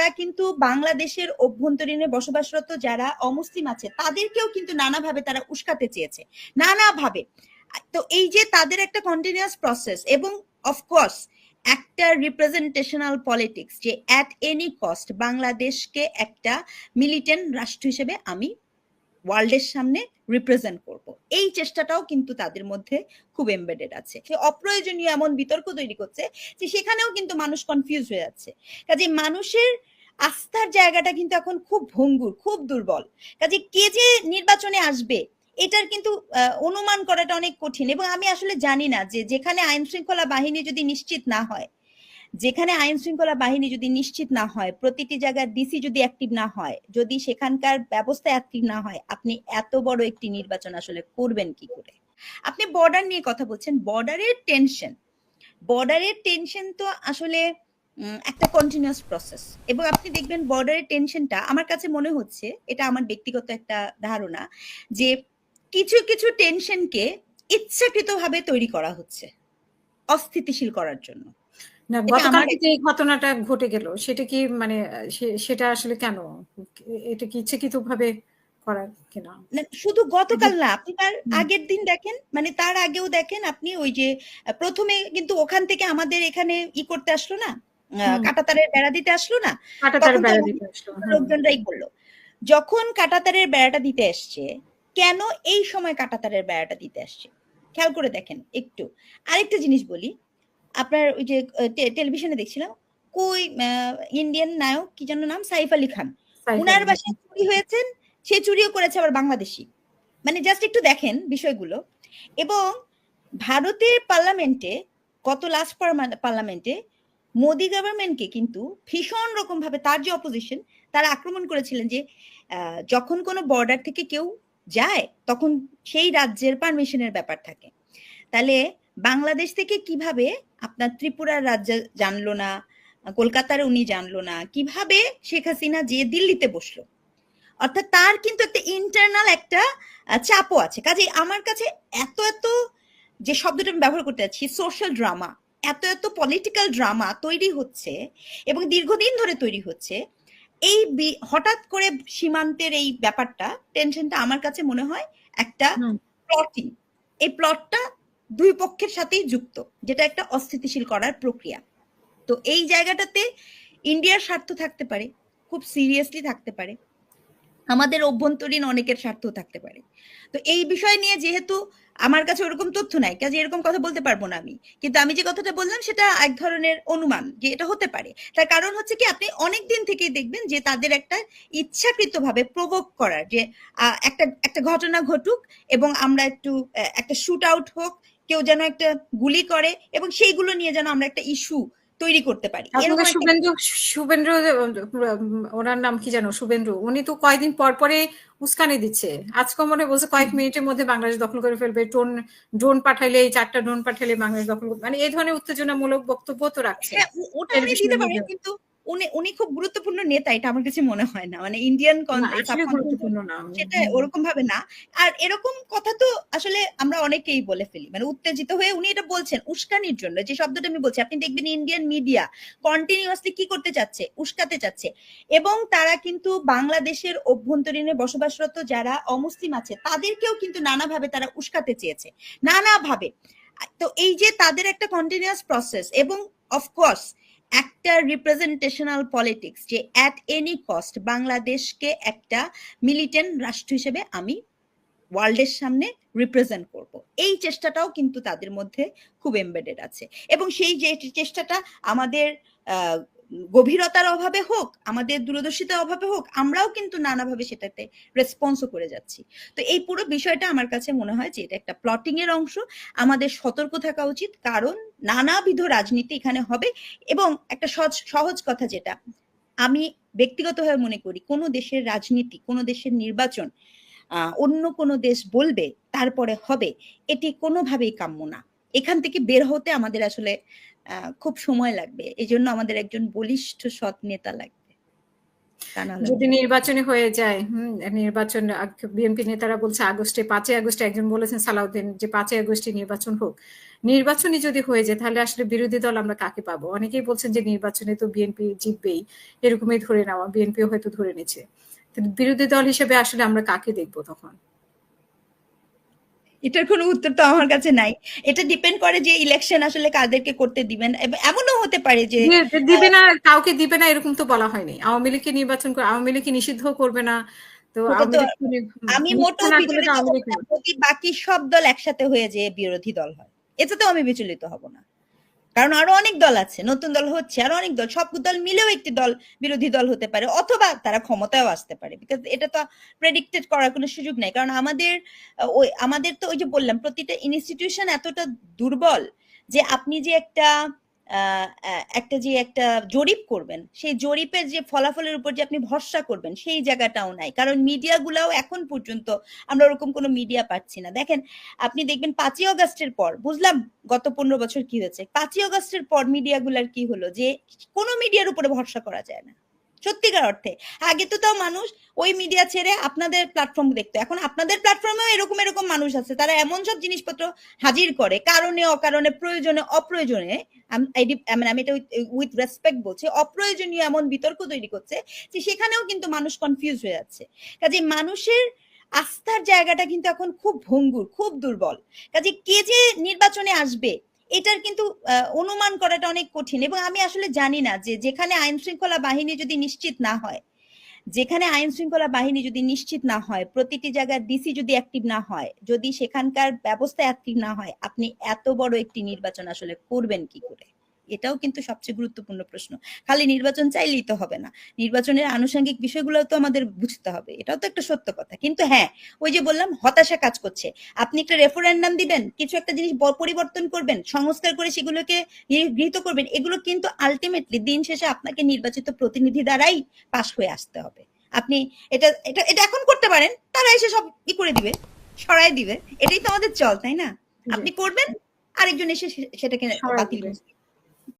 তারা কিন্তু বাংলাদেশের অভ্যন্তরীণে বসবাসরত যারা অমুসলিম আছে, তাদেরকেও কিন্তু নানাভাবে তারা উস্কাতে চেয়েছে, নানাভাবে। তো এই যে তাদের একটা কন্টিনিউয়াস প্রসেস এবং অফকোর্স একটা রিপ্রেজেন্টেশনাল পলিটিক্স যে অ্যাট এনি কস্ট বাংলাদেশকে একটা মিলিটেন্ট রাষ্ট্র হিসেবে আমি ওয়ার্ল্ডের সামনে রিপ্রেজেন্ট করব। এই চেষ্টাটাও কিন্তু তাদের মধ্যে খুব এমবেডেড আছে। সে অপ্রয়োজনীয় এমন বিতর্ক তৈরি করছে যে সেখানেও কিন্তু মানুষ কনফিউজ হয়ে যাচ্ছে। কাজে মানুষের আস্থার জায়গাটা কিন্তু এখন খুব ভঙ্গুর, খুব দুর্বল। কাজে কে যে নির্বাচনে আসবে, এটার কিন্তু অনুমান করাটা অনেক কঠিন। এবং আমি আসলে জানি না যে যেখানে আইন শৃঙ্খলা বাহিনী যদি নিশ্চিত না হয় যেখানে আইন শৃঙ্খলা বাহিনী যদি নিশ্চিত না হয়, প্রতিটি জায়গার ডিসি যদি অ্যাক্টিভ না হয়, যদি সেখানকার ব্যবস্থা অ্যাক্টিভ না হয়, আপনি এত বড় একটি নির্বাচন আসলে করবেন কি করে? আপনি বর্ডার নিয়ে কথা বলছেন বর্ডারের টেনশন বর্ডারের টেনশন তো আসলে একটা কন্টিনিউয়াস প্রসেস এবং আপনি দেখবেন বর্ডারের টেনশনটা আমার কাছে মনে হচ্ছে, এটা আমার ব্যক্তিগত একটা ধারণা, যে কিছু কিছু টেনশনকে ইচ্ছাকৃতভাবে তৈরি করা হচ্ছে, অস্থিতিশীল করার জন্য। না গতকালকে যে ঘটনাটা ঘটে গেল সেটা কি মানে সেটা আসলে কেন? এটা কি ইচ্ছাকৃত ভাবে করা কিনা? শুধু গতকাল না আপনি তার আগের দিন দেখেন মানে তার আগেও দেখেন আপনি ওই যে প্রথমে কিন্তু ওখান থেকে আমাদের এখানে ই করতে আসলো না কাটাতারের বেড়া দিতে আসলো না লোকজনরাই বলল যখন কাটাতারের বেড়াটা দিতে আসছে কেন এই সময় কাটাতারের বেড়াটা দিতে আসছে খেয়াল করে দেখেন একটু। আরেকটা জিনিস বলি আপনার ওই যে টেলিভিশনে দেখছিলাম। কই ইন্ডিয়ান নায়ক কি যেন নাম? সাইফ আলী খান। উনার বাসায় চুরি হয়েছেন সে চুরিও করেছে আবার বাংলাদেশি। মানে জাস্ট একটু দেখেন বিষয়গুলো। এবং ভারতের পার্লামেন্টে গত লাস্ট পার্লামেন্টে মোদি গভর্নমেন্টকে কিন্তু ভীষণ রকম ভাবে তার যে অপোজিশন তারা আক্রমণ করেছিলেন যে যখন কোনো বর্ডার থেকে কেউ যায় তখন সেই রাজ্যের পারমিশনের ব্যাপার থাকে। তাহলে বাংলাদেশ থেকে কীভাবে আপনার ত্রিপুরার রাজ্য জানলো না কলকাতার উনি জানলো না কীভাবে শেখ হাসিনা যে দিল্লিতে বসল? অর্থাৎ তার কিন্তু একটা ইন্টারনাল একটা চাপও আছে। কাজে আমার কাছে এত এত যে শব্দটা আমি ব্যবহার করতে যাচ্ছি সোশ্যাল ড্রামা এত এত পলিটিক্যাল ড্রামা তৈরি হচ্ছে এবং দীর্ঘদিন ধরে তৈরি হচ্ছে এই হঠাৎ করে সীমান্তের এই ব্যাপারটা টেনশনটা আমার কাছে মনে হয় একটা প্লটিং এই প্লটটা দুই পক্ষের সাথেই যুক্ত, যেটা একটা অস্থিতিশীল করার প্রক্রিয়া। তো এই জায়গাটাতে ইন্ডিয়ার স্বার্থ থাকতে পারে, খুব সিরিয়াসলি থাকতে পারে। আমাদের অভ্যন্তরীণ অনেকের স্বার্থ থাকতে পারে। তো এই বিষয় নিয়ে যেহেতু আমার কাছে ওরকম তথ্য নাই, কাজে এরকম কথা বলতে পারব না আমি। কিন্তু আমি যে কথাটা বললাম, সেটা এক ধরনের অনুমান যে এটা হতে পারে। তার কারণ হচ্ছে কি, আপনি অনেক দিন থেকেই দেখবেন যে তাদের একটা ইচ্ছাকৃত ভাবে প্রভোগ করার যে একটা একটা ঘটনা ঘটুক এবং আমরা একটু একটা শুট আউট হোক কেউ যেন একটা গুলি করে এবং সেইগুলো নিয়ে যেন আমরা একটা ইস্যু তৈরি করতে পারি। শুভেন্দু শুভেন্দ্র ওনার নাম কি জানো শুভেন্দ্র উনি তো কয়েকদিন পর পরে উস্কানি দিচ্ছে। আজকে মনে বলছে কয়েক মিনিটের মধ্যে বাংলাদেশ দখল করে ফেলবে। ড্রোন ড্রোন পাঠাইলে এই চারটা ড্রোন পাঠাইলে বাংলাদেশ দখল মানে এই ধরনের উত্তেজনামূলক বক্তব্য তো রাখছে। হ্যাঁ, ওটা দিতে পারে কিন্তু উনি উনি খুব গুরুত্বপূর্ণ নেতা এটা আমার কাছে মনে হয় না। মানে ইন্ডিয়ান সেটা ওরকম ভাবে না। আর এরকম কথা তো আসলে আমরা অনেকেই বলে ফেলি। মানে উত্তেজিত হয়ে উনি এটা বলছেন উস্কানির জন্য। যে শব্দটা আমি বলছি আপনি দেখবেন ইন্ডিয়ান মিডিয়া কন্টিনিউয়াসলি কি করতে চাচ্ছে? উস্কাতে চাচ্ছে। এবং তারা কিন্তু বাংলাদেশের অভ্যন্তরীণে বসবাসরত যারা অমুসলিম আছে তাদেরকেও কিন্তু নানাভাবে তারা উস্কাতে চেয়েছে। নানাভাবে। তো এই যে তাদের একটা কন্টিনিউয়াস প্রসেস এবং অফকোর্স একটা রিপ্রেজেন্টেশনাল পলিটিক্স যে অ্যাট এনি কস্ট বাংলাদেশকে একটা মিলিটেন্ট রাষ্ট্র হিসেবে আমি ওয়ার্ল্ডের সামনে রিপ্রেজেন্ট করব। এই চেষ্টাটাও কিন্তু তাদের মধ্যে খুব এমবেডেড আছে। এবং সেই যে চেষ্টাটা আমাদের গভীরতার অভাবে হোক, আমাদের দূরদর্শিতার অভাবে হোক, আমরাও কিন্তু নানাভাবে সেটাতে রেসপন্সও করে যাচ্ছি। তো এই পুরো বিষয়টা আমার কাছে মনে হয় যে এটা একটা প্লটিং এর অংশ। আমাদের সতর্ক থাকা উচিত, কারণ নানাবিধ রাজনীতি এখানে হবে এবং একটা সহজ সহজ কথা যেটা, আমি ব্যক্তিগতভাবে মনে করি কোনো দেশের রাজনীতি, কোনো দেশের নির্বাচন অন্য কোনো দেশ বলবে তারপরে হবে, এটি কোনোভাবেই কাম্য না। এখান থেকে বের হতে আমাদের আসলে খুব সময় লাগবে। এই জন্য আমাদের একজন বলিষ্ঠ সৎ নেতা লাগবে। যদি নির্বাচনে হয়ে যায় হম নির্বাচন বিএনপি নেতারা বলছে আগস্টে পাঁচই আগস্টে একজন বলেছেন সালাউদ্দিন যে পাঁচই আগস্টে নির্বাচন হোক। নির্বাচনে যদি হয়ে যায় তাহলে আসলে বিরোধী দল আমরা কাকে পাবো? অনেকেই বলছেন যে নির্বাচনে তো বিএনপি জিতবেই। এরকমই ধরে নেওয়া বিএনপিও হয়তো ধরে নিচ্ছে। বিরোধী দল হিসেবে আসলে আমরা কাকে দেখব তখন? এটার কোনো উত্তর তো আমার কাছে নাই। এটা ডিপেন্ড করে যে ইলেকশন আসলে কাদেরকে করতে দিবেন। এমনও হতে পারে যে দিবে না কাউকে দিবে না এরকম তো বলা হয়নি। আওয়ামী লীগকে নির্বাচন করে আওয়ামী লীগকে নিষিদ্ধ করবে না। তো আমি মোটো বাকি সব দল একসাথে হয়ে যে বিরোধী দল হয়। এটাতেও আমি বিচলিত হব না। কারণ আরও অনেক দল আছে, নতুন দল হচ্ছে, আরও অনেক দল, সব দল মিলেও একটি দল, বিরোধী দল হতে পারে, অথবা তারা ক্ষমতায়ও আসতে পারে বিকজ এটা তো প্রেডিক্টেড করার কোনো সুযোগ নেই, কারণ আমাদের ওই, আমাদের তো ওই যে বললাম, প্রতিটা ইনস্টিটিউশন এতটা দুর্বল যে আপনি যে একটা একটা যে একটা জরিপ করবেন, সেই জরিপের যে ফলাফলের উপর যে আপনি ভরসা করবেন, সেই জায়গাটাও নাই। কারণ মিডিয়াগুলাও এখন পর্যন্ত আমরা ওরকম কোনো মিডিয়া পাচ্ছি না। দেখেন, আপনি দেখবেন পাঁচই অগস্টের পর, বুঝলাম গত পনেরো বছর কি হয়েছে, পাঁচই অগস্টের পর মিডিয়াগুলার কি হলো? যে কোনো মিডিয়ার উপরে ভরসা করা যায় না। সত্যিকার অর্থে। আগে তো তাও মানুষ ওই মিডিয়া ছেড়ে আপনাদের প্ল্যাটফর্ম দেখতো। এখন আপনাদের প্ল্যাটফর্মেও এরকম এরকম মানুষ আছে, তারা এমন সব জিনিসপত্র হাজির করে, কারণে, অকারণে, প্রয়োজনে, অপ্রয়োজনে মানে আমি এটা উইথ রেসপেক্ট বলছি, অপ্রয়োজনীয় এমন বিতর্ক তৈরি করছে যে সেখানেও কিন্তু মানুষ কনফিউজ হয়ে যাচ্ছে। কাজে মানুষের আস্থার জায়গাটা কিন্তু এখন খুব ভঙ্গুর, খুব দুর্বল। কাজে কে যে নির্বাচনে আসবে এটার কিন্তু অনুমান করাটা অনেক কঠিন এবং আমি আসলে জানি না যে যেখানে আইন শৃঙ্খলা বাহিনী যদি নিশ্চিত না হয়, যেখানে আইন শৃঙ্খলা বাহিনী যদি নিশ্চিত না হয়, প্রতিটি জায়গায় ডিসি যদি অ্যাক্টিভ না হয়, যদি সেখানকার ব্যবস্থা অ্যাক্টিভ না হয়, আপনি এত বড় একটি নির্বাচন আসলে করবেন কি করে? এটাও কিন্তু সবচেয়ে গুরুত্বপূর্ণ প্রশ্ন। খালি নির্বাচন চাইলেই তো হবে না। নির্বাচনের আনুষঙ্গিক বিষয়গুলো তো আমাদের বুঝতে হবে। এটাও তো একটা সত্য কথা। কিন্তু হ্যাঁ ওই যে বললাম হতাশা কাজ করছে। আপনি একটা রেফারেন্ডাম দিবেন কিছু একটা জিনিস পরিবর্তন করবেন সংস্কার করে সেগুলোকে গৃহীত করবেন এগুলো কিন্তু আলটিমেটলি দিন শেষে আপনাকে নির্বাচিত প্রতিনিধি দ্বারাই পাশ হয়ে আসতে হবে। আপনি এটা এটা এটা এখন করতে পারেন তারা এসে সব ই করে দিবে সরাই দিবে। এটাই তো আমাদের চল তাই না? আপনি করবেন আরেকজন এসে সেটাকে বাতিল